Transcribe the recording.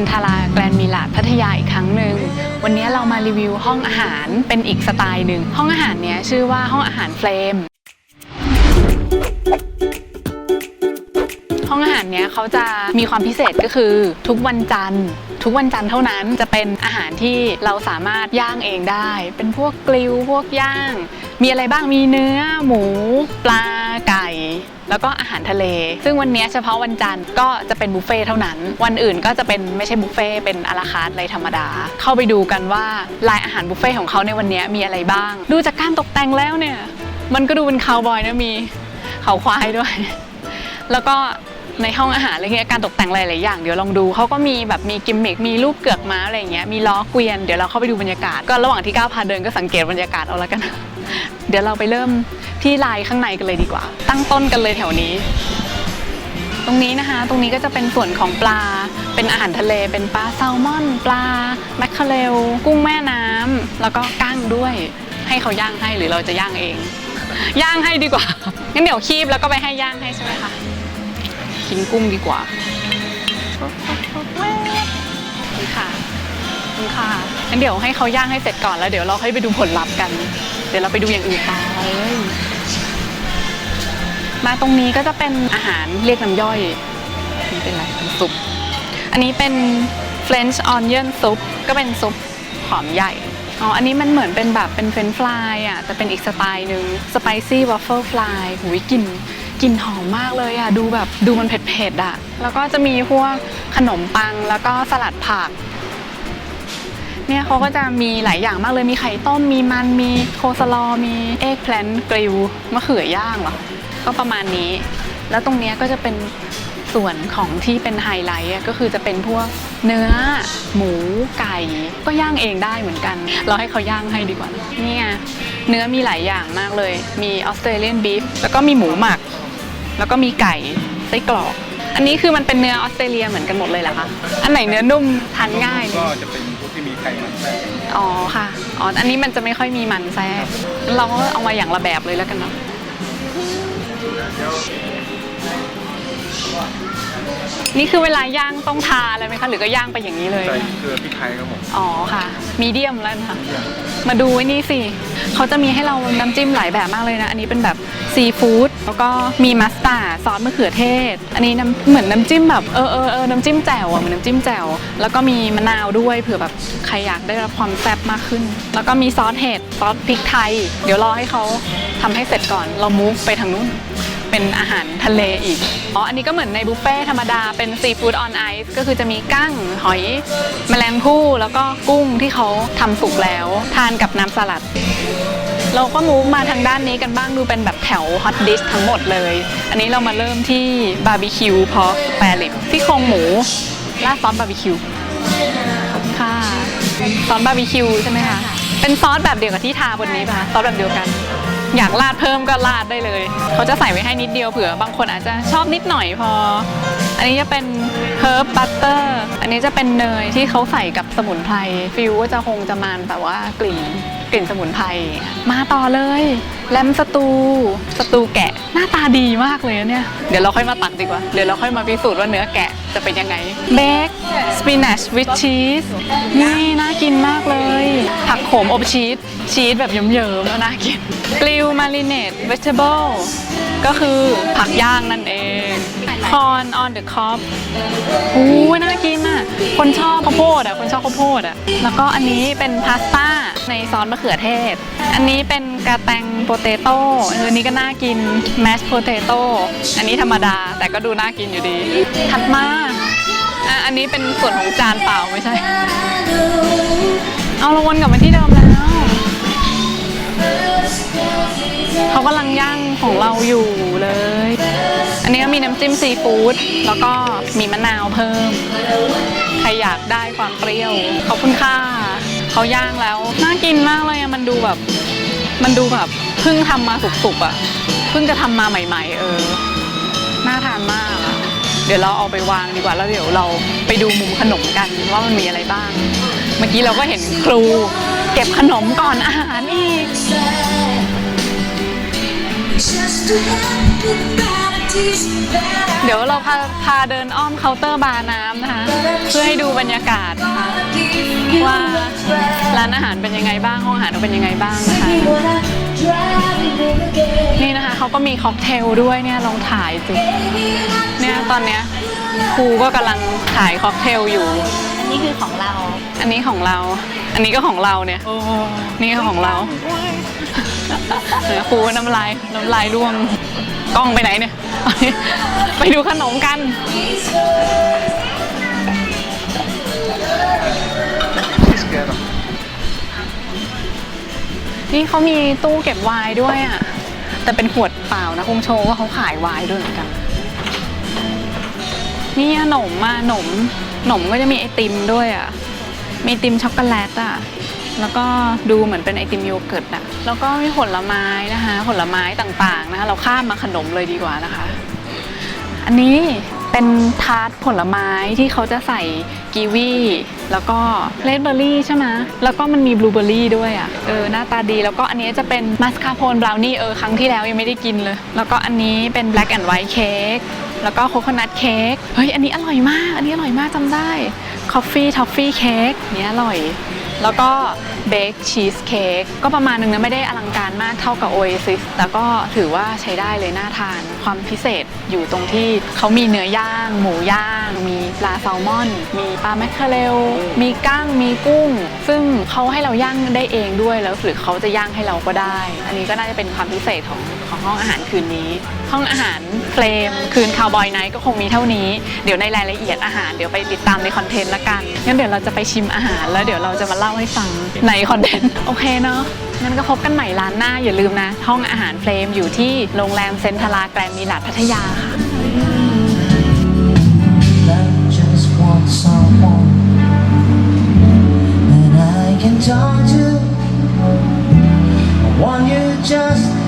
นทาราแกรนมิลาดพัทยาอีกครั้งหนึ่ง วันนี้เรามารีวิวห้องอาหารเป็นอีกสไตล์หนึ่ง ห้องอาหารเนี้ยชื่อว่าห้องอาหารเฟรมห้องอาหารเนี้ยเขาจะมีความพิเศษก็คือทุกวันจันทร์ ทุกวันจันทร์เท่านั้นจะเป็นอาหารที่เราสามารถย่างเองได้ เป็นพวกกริลพวกย่าง มีอะไรบ้างมีเนื้อ หมู ปลาไก่ แล้วก็อาหารทะเล ซึ่งวันนี้เฉพาะวันจันทร์ก็จะเป็นบุฟเฟ่ต์เท่านั้น วันอื่นก็จะเป็นไม่ใช่บุฟเฟ่ต์เป็นอาราคาร์ทอะไรธรรมดา เข้าไปดูกันว่าลายอาหารบุฟเฟ่ต์ของเขาในวันนี้มีอะไรบ้าง ดูจากการตกแต่งแล้วเนี่ย มันก็ดูเป็นคาวบอยนะมีเขาควายด้วย แล้วก็ในห้องอาหารอะไรเงี้ยการตกแต่งหลายๆอย่างเดี๋ยวลองดูเขาก็มีแบบมีกิมมิคมีรูปเกือกม้าอะไรเงี้ยมีล้อเกวียนเดี๋ยวเราเข้าไปดูบรรยากาศก็ระหว่างที่ก้าวพาเดินก็สังเกตบรรยากาศเอาละกัน เดี๋ยวเราไปเริ่ม ที่ลายข้างในกันเลยดีกว่า ตั้งต้นกันเลยแถวนี้ ตรงนี้นะคะ ตรงนี้ก็จะเป็นส่วนของปลา เป็นอาหารทะเล เป็นปลาแซลมอน ปลาแมคเคาเรลกุ้งแม่น้ำแล้วก็กั้งด้วย ให้เขาย่างให้หรือเราจะย่างเอง ย่างให้ดีกว่า งั้นเดี๋ยวคีบแล้วก็ไปให้ย่างให้ใช่ไหมคะกินกุ้งดีกว่าค่ะนี่ค่ะงั้นเดี๋ยวให้เขาย่างให้เสร็จก่อนแล้วเดี๋ยวเราค่อยไปดูผลลัพธ์กัน เดี๋ยวเราไปดูอย่างอื่นต่อเลยมาตรงนี้ก็จะเป็นอาหารเรียกน้ำย่อยนี่เป็นอะไรเป็นซุป อันนี้เป็น French onion soup ก็เป็นซุปหอมใหญ่อ๋อ อันนี้มันเหมือนเป็นแบบเป็นเฟรนฟรายอะ แต่เป็นอีกสไตล์หนึ่ง spicy waffle fry หูยกลิ่นกลิ่นหอมมากเลยอะ ดูแบบดูมันเผ็ดๆอะ แล้วก็จะมีพวกขนมปังแล้วก็สลัดผัก เนี่ยเขาก็จะมีหลายอย่างมากเลยมีไข่ต้มมีมันมีโคสลอมีเอ็กแพลนกริลมะเขือย่างเหรอก็ประมาณนี้ แล้วตรงเนี้ยก็จะเป็นส่วนของที่เป็นไฮไลท์ก็คือจะเป็นพวกเนื้อ หมูไก่ก็ย่างเองได้เหมือนกัน เราให้เขาย่างให้ดีกว่าเนี่ยเนื้อมีหลายอย่างมากเลย มีออสเตรเลียนบีฟแล้วก็มีหมูหมัก แล้วก็มีไก่ไส้กรอก อันนี้คือมันเป็นเนื้อออสเตรเลียเหมือนกันหมดเลยเหรอคะอันไหนเนื้อนุ่มทานง่ายก็จะเป็น ที่มีไขมันแทรกอ๋อค่ะ อ๋อ อันนี้มันจะไม่ค่อยมีมันแทรกงั้นเราก็เอามาอย่างละแบบเลยแล้วกันเนาะ นี่คือเวลาย่างต้องทาอะไรไหมคะ หรือก็ย่างไปอย่างนี้เลย ใส่เกลือพริกไทยครับผมอ๋อค่ะ มีเดียมแล้วนะคะมาดูไว้นี่สิ เขาจะมีให้เราน้ำจิ้มหลายแบบมากเลยนะ อันนี้เป็นแบบซีฟู้ด แล้วก็มีมัสตาร์ดซอสมะเขือเทศ อันนี้น้ำเหมือนน้ำจิ้มแบบเออเออเออน้ำจิ้มแจ่วอะเหมือนน้ำจิ้มแจ่ว แล้วก็มีมะนาวด้วยเผื่อแบบใครอยากได้รับความแซ่บมากขึ้น แล้วก็มีซอสเห็ด ซอสพริกไทย เดี๋ยวรอให้เขาทำให้เสร็จก่อน เรามูฟไปทางนู้น เป็นอาหารทะเลอีก อ๋อ อันนี้ก็เหมือนในบุฟเฟ่ธรรมดาเป็นซีฟู้ดออนไอซ์ก็คือจะมีกั้ง หอย แมลงภู่แล้วก็กุ้งที่เขาทำสุกแล้ว ทานกับน้ำสลัด เราก็มูฟมาทางด้านนี้กันบ้างดูเป็นแบบแถวฮอตดิชทั้งหมดเลย อันนี้เรามาเริ่มที่บาร์บีคิวพอสแปรลิปซี่โครงหมูราดซอสบาร์บีคิวขอบคุณค่ะซอสบาร์บีคิวใช่ไหมคะเป็นซอสแบบเดียวกับที่ทาบนนี้ป่ะซอสแบบเดียวกัน อยากราดเพิ่มก็ราดได้เลย เขาจะใส่ไว้ให้นิดเดียวเผื่อบางคนอาจจะชอบนิดหน่อยพอ อันนี้จะเป็นเฮิร์บบัตเตอร์อันนี้จะเป็นเนยที่เขาใส่กับสมุนไพรฟิลก็จะคงจะมันแบบว่ากลิ่นกลิ่นสมุนไพรมาต่อเลยแลมสตูสตูแกะหน้าตาดีมากเลยเนี่ย เดี๋ยวเราค่อยมาตักดีกว่า เดี๋ยวเราค่อยมาพิสูจน์ว่าเนื้อแกะจะเป็นยังไงเบคสปินัชวิชชีสนี่น่ากินมากเลย ผักโขมอบชีส ชีสแบบเยิ้มๆแล้วน่ากินกริลมาริเนตเว g เ t เบิลก็คือผักย่างนั่นเอง corn on the cob อู้น่ากินอะ คนชอบข้าวโพดอะ คนชอบข้าวโพดอะ แล้วก็อันนี้เป็นพาสต้าในซอสมะเขือเทศ อันนี้เป็นกระแตงโปเตโต้เออนนี้ก็น่ากินแมชโพเตโต้ อันนี้ธรรมดาแต่ก็ดูน่ากินอยู่ดี ถัดมา อันนี้เป็นส่วนของจานเปล่าไม่ใช่ เอาเราวนกลับมาที่เดิมแล้ว เขากำลังย่างของเราอยู่เลย อันนี้ก็มีน้ำจิ้มซีฟู้ดแล้วก็มีมะนาวเพิ่ม ใครอยากได้ความเปรี้ยวขอบคุณค่ะเขาย่างแล้ว น่ากินมากเลยอะมันดูแบบ มันดูแบบเพิ่งทำมาสุกๆอะเพิ่งจะทำมาใหม่ ๆ เออ น่าทานมาก เดี๋ยวเราเอาไปวางดีกว่าแล้วเดี๋ยวเราไปดูมุมขนมกันว่ามันมีอะไรบ้าง เมื่อกี้เราก็เห็นครู เก็บขนมก่อนอาหารอีก เดี๋ยวเราพาพาเดินอ้อมเคาน์เตอร์บาร์น้ำนะคะ เพื่อให้ดูบรรยากาศนะคะว่าร้านอาหารเป็นยังไงบ้างห้องอาหารเป็นยังไงบ้างนะคะนี่นะคะเขาก็มีค็อกเทลด้วยเนี่ยลองถ่ายสิ ตอนเนี้ยครูก็กำลังถ่ายค็อกเทลอยู่ อันนี้คือของเราอันนี้ของเรา อันนี้ก็ของเราเนี่ย นี่ก็ของเราเนี่ยครูน้ำลายน้ำลายร่วงกล้องไปไหนเนี่ย ไปดูขนมกันพิสเกตนี่เขามีตู้เก็บไวน์ด้วยอะ แต่เป็นขวดเปล่านะคงโชว์ว่าเขาขายไวน์ด้วยเหมือนกัน นี่ขนมมาขนมขนมก็จะมีไอติมด้วยอะ มีไอติมช็อกโกแลตอะ แล้วก็ดูเหมือนเป็นไอติมโยเกิร์ตอะ แล้วก็มีผลไม้นะคะ ผลไม้ต่างๆนะคะ เราข้ามมาขนมเลยดีกว่านะคะ อันนี้เป็นทาร์ตผลไม้ที่เขาจะใส่กีวีแล้วก็เลดเบอร์รี่ใช่ไหมแล้วก็มันมีบลูเบอร์รี่ด้วยอะ เออ หน้าตาดี แล้วก็อันนี้จะเป็นมัสคาโพนบราวนี่ เออ ครั้งที่แล้วยังไม่ได้กินเลย แล้วก็อันนี้เป็นแบล็กแอนด์ไวท์เค้ก แล้วก็โคโคนัทเค้กเฮ้ยอันนี้อร่อยมาก อันนี้อร่อยมากจำได้คอฟฟี่ทอฟฟี่เค้กนี้อร่อย แล้วก็เบคชีสเค้กก็ประมาณนึงนะไม่ได้อลังการมากเท่ากับ Oasis แล้วก็ถือว่าใช้ได้เลยน่าทาน ความพิเศษอยู่ตรงที่เขามีเนื้อย่าง หมูย่าง มีปลาแซลมอน มีปลาแมคเคอเรลมีกั้งมีกุ้ง ซึ่งเขาให้เราย่างได้เองด้วยแล้วหรือเขาจะย่างให้เราก็ได้ อันนี้ก็น่าจะเป็นความพิเศษของ ของห้องอาหารคืนนี้ ห้องอาหารเฟลมคืนคาวบอยไนท์ก็คงมีเท่านี้ เดี๋ยวในรายละเอียดอาหารเดี๋ยวไปติดตามในคอนเทนต์ละกัน งั้นเดี๋ยวเราจะไปชิมอาหารแล้วเดี๋ยวเราจะมาเล่าให้ฟังในคอนเทนต์ โอเคเนาะ งั้นก็พบกันใหม่ร้านหน้าอย่าลืมนะ ห้องอาหารเฟลมอยู่ที่โรงแรมเซนทราแกรนด์มีลาดพัทยาค่ะ someone that I can talk to. I want you just